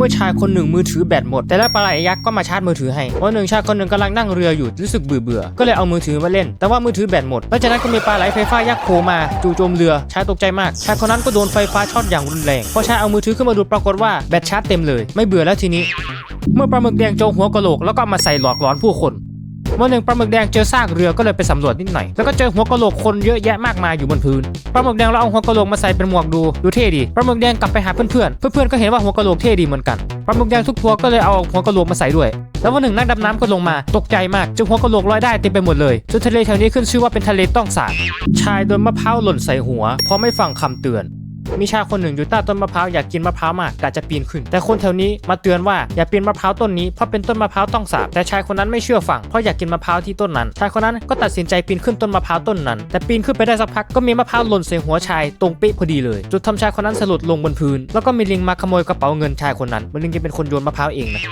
มื่อชายคนหนึ่งมือถือแบตหมด แต่แล้วปลาไหลยักษ์ก็มาชาร์จมือถือให้วันหนึ่งชายคนหนึ่งกำลังนั่งเรืออยู่รู้สึกเบื่อเบื่อก็เลยเอามือถือมาเล่น แต่ว่ามือถือแบตหมดหลังจากนั้นก็มีปลาไหลไฟฟ้ายักษ์โผล่มาจู่โจมเรือชายตกใจมาก ชายคนนั้นก็โดนไฟฟ้าช็อตอย่างรุนแรงพอชายเอามือถือขึ้นมาดูปรากฏว่าแบตชาร์จเต็มเลย ไม่เบื่อแล้วทีนี้ เมื่อปลาหมึกแดงโจมหัวกะโหลกแล้วก็มาใส่หลอกหลอนผู้คน วันหนึ่งปลาหมึกแดงเจอซากเรือก็เลยไปสำรวจนิดหน่อย แล้วก็เจอหัวกะโหลกคนเยอะแยะมากมายอยู่บนพื้น ปลาหมึกแดงเราเอาหัวกะโหลกมาใส่เป็นหมวกดูดูเท่ดี ปลาหมึกแดงกลับไปหาเพื่อนๆ เพื่อนๆก็เห็นว่าหัวกะโหลกเท่ดีเหมือนกัน ปลาหมึกแดงทุกตัวก็เลยเอาหัวกะโหลกมาใส่ด้วย แล้ววันหนึ่งนักดำน้ำก็ลงมาตกใจมากจอหัวกะโหลกลอยได้เต็มไปหมดเลยจนทะเลแถวนี้ขึ้นชื่อว่าเป็นทะเลต้องสาบชายโดนมะพร้าวหล่นใส่หัวเพราะไม่ฟังคำเตือน มีชายคนหนึ่งอยู่ใต้ต้นมะพร้าวอยากกินมะพร้าวมากกะจะปีนขึ้น แต่คนแถวนี้มาเตือนว่าอย่าปีนมะพร้าวต้นนี้เพราะเป็นต้นมะพร้าวต้องสาบแต่ชายคนนั้นไม่เชื่อฟังเพราะอยากกินมะพร้าวที่ต้นนั้น ชายคนนั้นก็ตัดสินใจปีนขึ้นต้นมะพร้าวต้นนั้น แต่ปีนขึ้นไปได้สักพักก็มีมะพร้าวหล่นใส่หัวชายตรงเป๊ะพอดีเลยจุดทำชายคนนั้นสลดลงบนพื้น แล้วก็มีลิงมาขโมยกระเป๋าเงินชายคนนั้นมันลิงจะเป็นคนโยนมะพร้าวเองนะ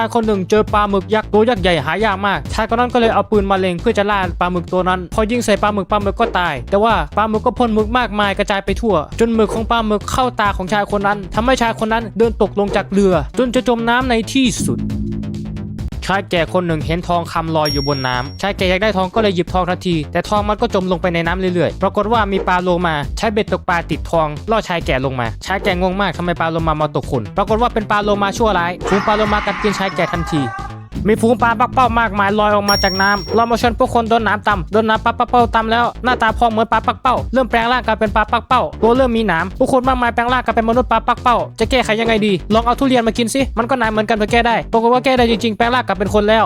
ายคนหนึ่งเจอปลาหมึกยักษ์ตัวยักษ์ใหญ่หายากมากชายคนนั้นก็เลยเอาปืนมาเล็งเพื่อจะล่าปลาหมึกตัวนั้น พอยิงใส่ปลาหมึกปลาหมึกก็ตาย แต่ว่าปลาหมึกก็พ่นหมึกมากมายกระจายไปทั่ว จนหมึกของปลาหมึกเข้าตาของชายคนนั้นทำให้ชายคนนั้นเดินตกลงจากเรือ จนจะจมน้ำในที่สุด ชายแก่คนหนึ่งเห็นทองคำลอยอยู่บนน้ำชายแก่อยากได้ทองก็เลยหยิบทองทันที แต่ทองมันก็จมลงไปในน้ำเรื่อยๆ ปรากฏว่ามีปลาโลมาใช้เบ็ดตกปลาติดทองล่อชายแก่ลงมา ชายแก่งงมากทำไมปลาโลมามาตกคน ปรากฏว่าเป็นปลาโลมาชั่วร้ายฝูงปลาโลมากัดกินชายแก่ทันที มีฝูงปลาปักเป้ามากมายลอยออกมาจากน้ำเรามาชนพวกคนโดนน้ำตำโดนน้ำปลาปักเป้าตำแล้วหน้าตาพองเหมือนปลาปักเป้าเริ่มแปลงร่างกลายเป็นปลาปักเป้าตัวเริ่มมีหนามผู้คนมากมายแปลงร่างกลายเป็นมนุษย์ปลาปักเป้าจะแก้ไขยังไงดี ลองเอาทุเรียนมากินสิมันก็นายเหมือนกันแต่แก้ได้ปรากฏว่าแก้ได้จริงๆแปลงร่างกลายเป็นคนแล้ว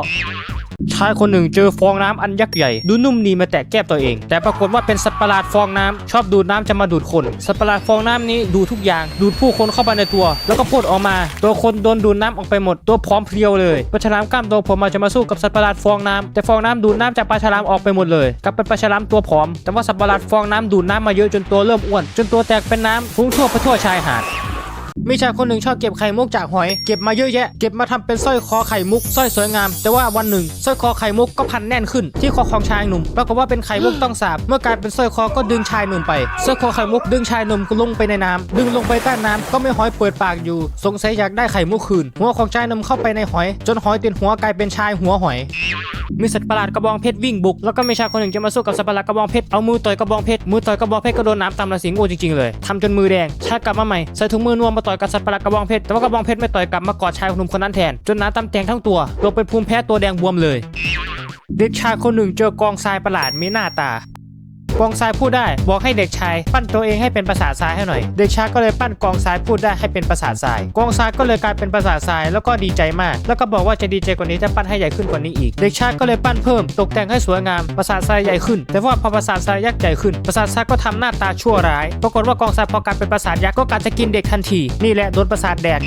ชายคนหนึ่งเจอฟองน้ำอันยักษ์ใหญ่ ดูนุ่มนีมาแตะแก้มตัวเอง แต่ปรากฏว่าเป็นสัตว์ประหลาดฟองน้ำชอบดูดน้ำจะมาดูดคน สัตว์ประหลาดฟองน้ำนี้ดูทุกอย่าง ดูดผู้คนเข้าไปในตัว แล้วก็พ่นออกมา ตัวคนโดนดูดน้ำออกไปหมด ตัวพร้อมเพรียวเลยปลาฉลามกล้ามโตผมมาจะมาสู้กับสัตว์ประหลาดฟองน้ำแต่ฟองน้ำดูดน้ำจากปลาฉลามออกไปหมดเลยกลับเป็นปลาฉลามตัวผอม แต่ว่าสัตว์ประหลาดฟองน้ำดูดน้ำมาเยอะจนตัวเริ่มอ้วน จนตัวแตกเป็นน้ำฟุ้งทั่วไปทั่วชายหาด มีชายคนหนึ่งชอบเก็บไข่มุกจากหอย เก็บมาเยอะแยะ เก็บมาทำเป็นสร้อยคอไข่มุกสร้อยสวยงาม แต่ว่าวันหนึ่งสร้อยคอไข่มุกก็พันแน่นขึ้น ที่คอของชายหนุ่มปรากฏว่าเป็นไข่มุกต้องสาบ เมื่อกลายเป็นสร้อยคอก็ดึงชายหนุ่มไปสร้อยคอไข่มุกดึงชายหนุ่มลงไปในน้ำดึงลงไปใต้น้ำก็ไม่หอยเปิดปากอยู่ สงสัยอยากได้ไข่มุกคืน หัวของชายหนุ่มเข้าไปในหอย จนหอยติดหัวกลายเป็นชายหัวหอย มีสัตว์ประหลาดกระบองเพชรวิ่งบุก แล้วก็มีชายคนหนึ่งจะมาสู้กับสัตว์ประหลาดกระบองเพชร เอามือต่อยกระบองเพชร มือต่อยกระบองเพชรก็โดนน้ำตำระสิงโอจริงๆเลยทำจนมือแดง ชายกลับมาใหม่ ใส่ถุงมือนวมมาต่อยกับสัตว์ประหลาดกระบองเพชร แต่ว่ากระบองเพชรไม่ต่อยกลับมากอดชายหนุ่มคนนั้นแทน จนน้ำตำแตงทั้งตัวตัวเป็นภูมิแพ้ตัวแดงบวมเลย เด็กชายคนหนึ่งเจอกองทรายประหลาดมีหน้าตา กองทรายพูดได้ บอกให้เด็กชาย ปั้นตัวเองให้เป็นประสาททรายให้หน่อย เด็กชายก็เลยปั้นกองทรายพูดได้ให้เป็นประสาททราย กองทรายก็เลยกลายเป็นประสาททรายแล้วก็ดีใจมาก แล้วก็บอกว่าจะดีใจกว่านี้ถ้าปั้นให้ใหญ่ขึ้นกว่านี้อีก เด็กชายก็เลยปั้นเพิ่ม ตกแต่งให้สวยงามประสาททรายใหญ่ขึ้น แต่ว่าพอประสาททรายยักษ์ใหญ่ขึ้นประสาททรายก็ทำหน้าตาชั่วร้าย ปรากฏว่ากองทรายพอกลายเป็นประสาทยักษ์ก็การจะกินเด็กทันที นี่แหละโดนประสาทแดด